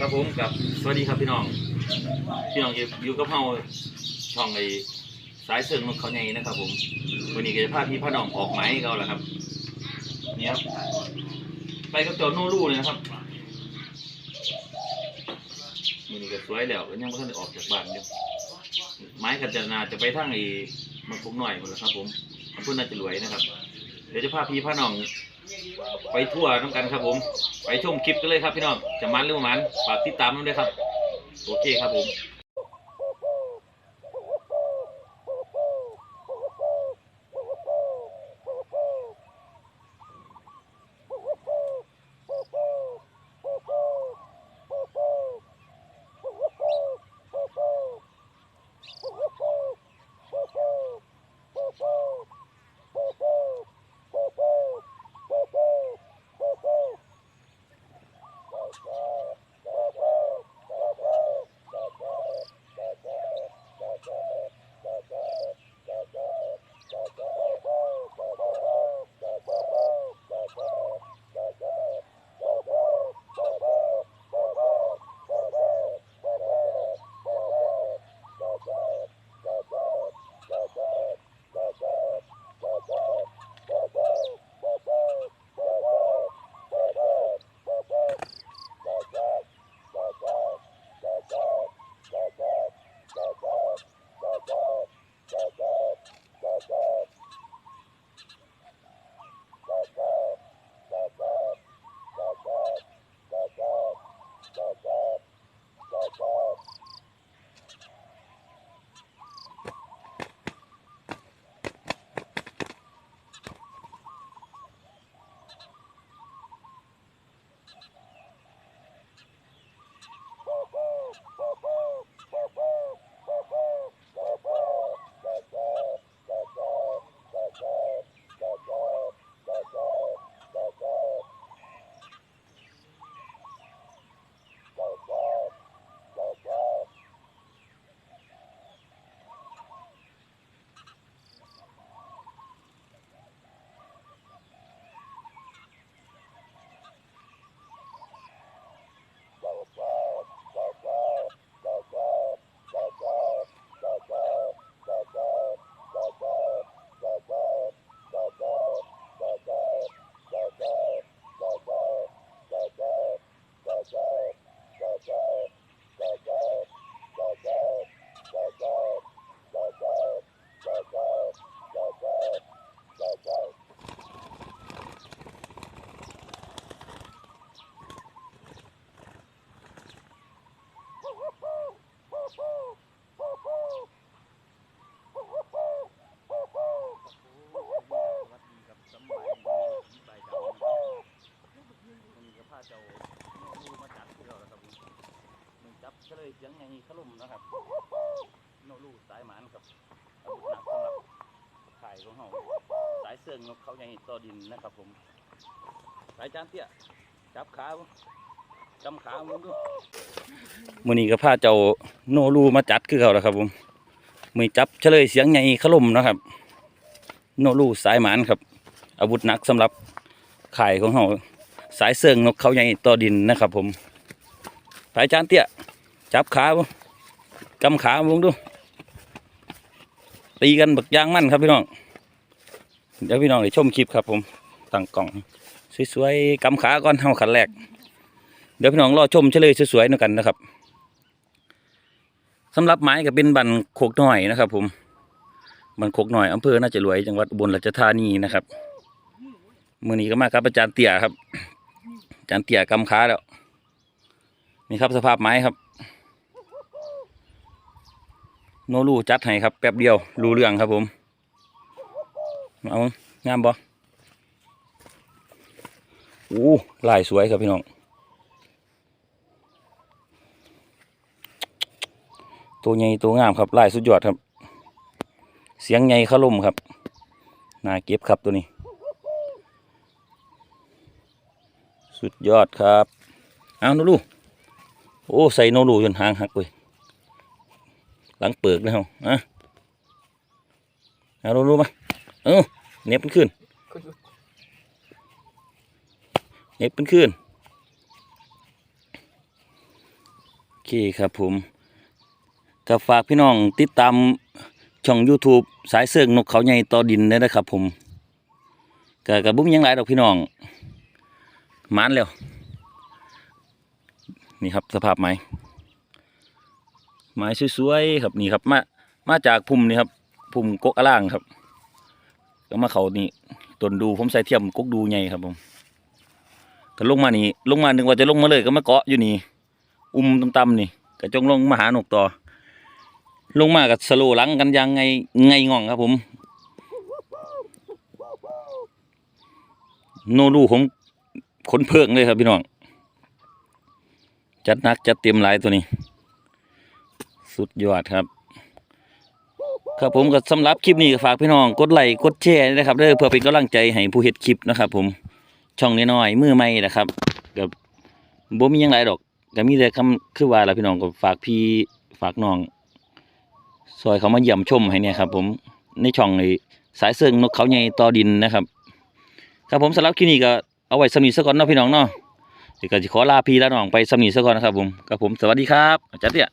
ครับผมกับสวัสดีครับพี่น้อง พี่น้องอยู่อยู่กับเฮาช่องไอ้สายเสื่องนกเขาใหญ่นะครับ ผม วันนี้ก็จะพาพี่พ่อน้องออกไม้เขาแหละครับนี่ครับไปกับเจอโนรูเลยนะครับวันนี้ก็สวยแล้วก็ยังไม่ทันได้ออกจากบ้านอยู่ไม้กันจนาจะไปทางไอ้มันพุกหน่อยหมดแล้วครับ ผมมันพุ่นน่าจะรวยนะครับ เดี๋ยวจะพาพี่พ่อน้อง ไปทั่วน้ำกันครับผม ไปชมคลิปกันเลยครับพี่น้องจะมันหรือบ่มันฝากติดตามน้ำด้วยครับ โอเคครับผม เฉลยเสียงไงขลุ่มนะครับโนรูสายหมานกับอาวุธหนักสำหรับข่ายของเขาสายเสื่องนกเขาใหญ่ต่อดินนะครับ ผม สายจานเตี้ยจับขาจำขามึงดูมือนี้ก็พาเจ้าโนรูมาจัดคือเขาแล้วครับ ผมมือจับเฉลยเสียงใหญ่ขลุ่มนะครับ โนรูสายหมานครับ อาวุธหนักสำหรับข่ายของเขาสายเสื่องนกเขาใหญ่ต่อดินนะครับ ผมสายจานเตี้ย จับขาบ่กำขามึงดู ตีกันบักยางมั่นครับพี่น้อง เดี๋ยวพี่น้องได้ชมคลิปครับผมตั้งกล่องสวยๆกำขาก่อนเฮาขันแรก เดี๋ยวพี่น้องรอชมเฉลยสวยๆนำกันนะครับสำหรับไม้ก็เป็นบันโคกหน้อยนะครับ ผมบันโคกหน้อยอำเภอน่าจะรวยจังหวัดอุบลราชธานีนะครับมือนี้ก็มาครับอาจารย์เตี่ยครับอาจารย์เตี่ยกำขาแล้วนี่ครับสภาพไม้ครับ โนรูจัดให้ครับแป๊บเดียวรู้เรื่องครับผม เอางามบ่โอ้ลายสวยครับพี่น้อง ตัวใหญ่ตัวงามครับลายสุดยอดครับ เสียงใหญ่ขลุ่มครับน่าเก็บครับตัวนี้ สุดยอดครับ เอาโนรูโอ้ ใส่โนรูจนหางหักเลย หลังเปิกเลยเฮาอะเอารู้รู้มาเออเน็บมันขึ้นเน็บมันขึ้นโอเคครับผมก็ฝากพี่น้องติดตามช่อง YouTube สายเสื่องนกเขาใหญ่ต่อดินด้วยนะครับผมก็กระบุ้มยังหลดอกพี่น้องมานแล้วนี่ครับสภาพไหม ไม้สวยๆครับนี่ครับ มามาจากพุ่มนี่ครับพุ่มกกอล่างครับ ก็มาเขานี่ต้นดูผมใส่เทียมกกดูใหญ่ครับผมก็ลงมานี่ลงมานึกว่าจะลงมาเลยก็มาเกาะอยู่นี่ อุ้มต่ำๆนี่ก็จงลงมาหาหนกต่อ ลงมากับสโลหลังกันยังไงไงง่องครับผมโนดูผมขนเพิงเลยครับพี่น้อง จัดนักจัดเต็มหลายตัวนี้ สุดยอดครับ ครับผมก็สำหรับคลิปนี้ก็ฝากพี่น้องกดไลค์กดแชร์นะครับเด้อเพื่อเป็นกำลังใจให้ผู้เฮ็ดคลิปนะครับ ผมช่องน้อยๆมือใหม่นะครับกับบ่มียังหลายดอกก็มีแต่คำคือว่าล่ะพี่น้องก็ฝากพี่ฝากน้องซอยเขามาเยี่ยมชมให้เนี่ยครับ ผมในช่องในสายเสื่องนกเขาใหญ่ต่อดินนะครับ ครับผมสำหรับคลิปนี้ก็เอาไว้สำนีซะก่อนเนาะพี่น้องเนาะเดี๋ยวก็จะขอลาพี่ลาน้องไปสำนีซะก่อนนะครับผมครับผมสวัสดีครับอาจารย์เตี้ย